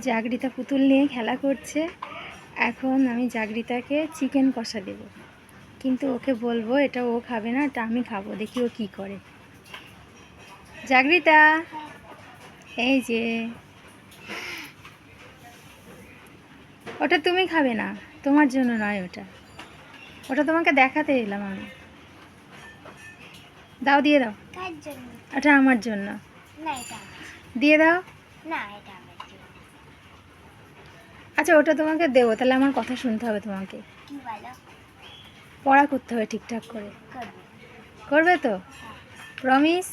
জাগরিতা পুতুল নিয়ে খেলা করছে। এখন আমি জাগরিতাকে চিকেন কষা দেব। কিন্তু ওকে বলব এটা ও খাবে না এটা আমি খাব দেখি ও কী করে। জাগরিতা এই যে। ওটা তুমি খাবে না তোমার জন্য নয় ওটা। ওটা তোমাকে দেখাতে এলাম আমি। দাও দিয়ে দাও। ওটা আমার জন্য। দিয়ে দাও। না এটা আমার জন্য। আচ্ছা ওটা তোমাকে দেবো, তাহলে আমার কথা শুনতে হবে তোমাকে। পড়া করতে হবে ঠিকঠাক করে। করবে তো? প্রমিস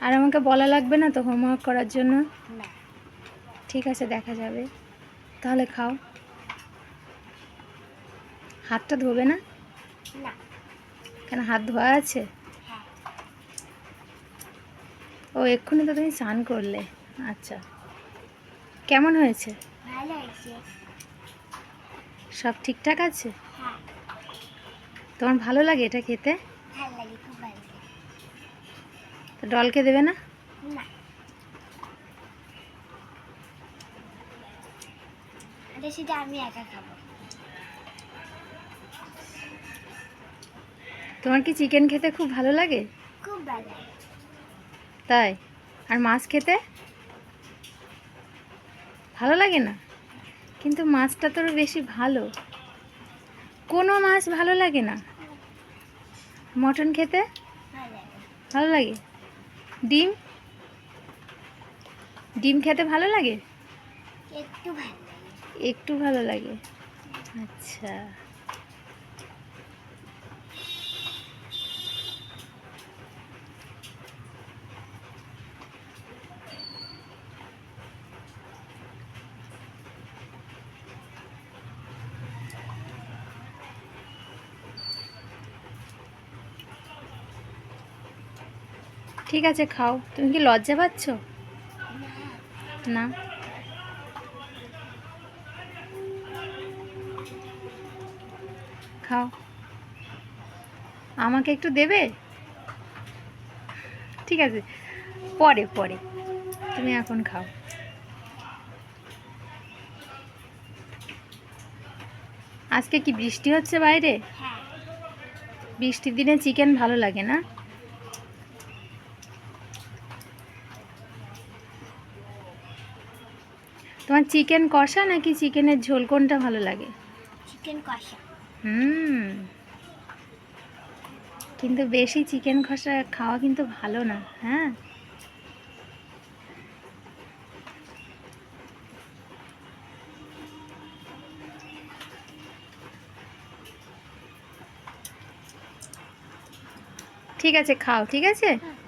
আর আমাকে বলা লাগবে না তো হোমওয়ার্ক করার জন্য? ঠিক আছে, দেখা যাবে। তাহলে খাও। হাতটা ধোবে না? কেন হাত ধোয়া আছে? ও, এক্ষুনি তো তুমি স্নান করলে। আচ্ছা। কেমন হয়েছে? ভালো হয়েছে। সব ঠিকঠাক আছে? হ্যাঁ। তোমার ভালো লাগে এটা খেতে? ভালো লাগে খুব ভালো তো ডলকে দেবে না? সেটা আমি একা খাব। তোমার কি চিকেন খেতে খুব ভালো লাগে? খুব ভালো লাগে। তাই? আর মাছ খেতে? ভালো লাগে না? কিন্তু মাছটা তোর বেশি ভালো। কোনো মাছ ভালো লাগে না। মটন খেতে ভালো লাগে? ডিম? ডিম খেতে ভালো লাগে? একটু ভালো লাগে। আচ্ছা। ঠিক আছে খাও। তুমি কি লজ্জা পাচ্ছ? না। খাও। আমাকে একটু দেবে? ঠিক আছে। পরে পরে। তুমি এখন খাও। আজকে কি বৃষ্টি হচ্ছে বাইরে? হ্যাঁ। বৃষ্টির দিনে চিকেন ভালো লাগে না? তোমার চিকেন কষা নাকি চিকেনের ঝোল? কোনটা ভালো লাগে? চিকেন কষা। হুম। কিন্তু বেশি চিকেন কষা খাওয়া কিন্তু ভালো না হ্যাঁ? ঠিক আছে খাও ঠিক আছে? হ্যাঁ।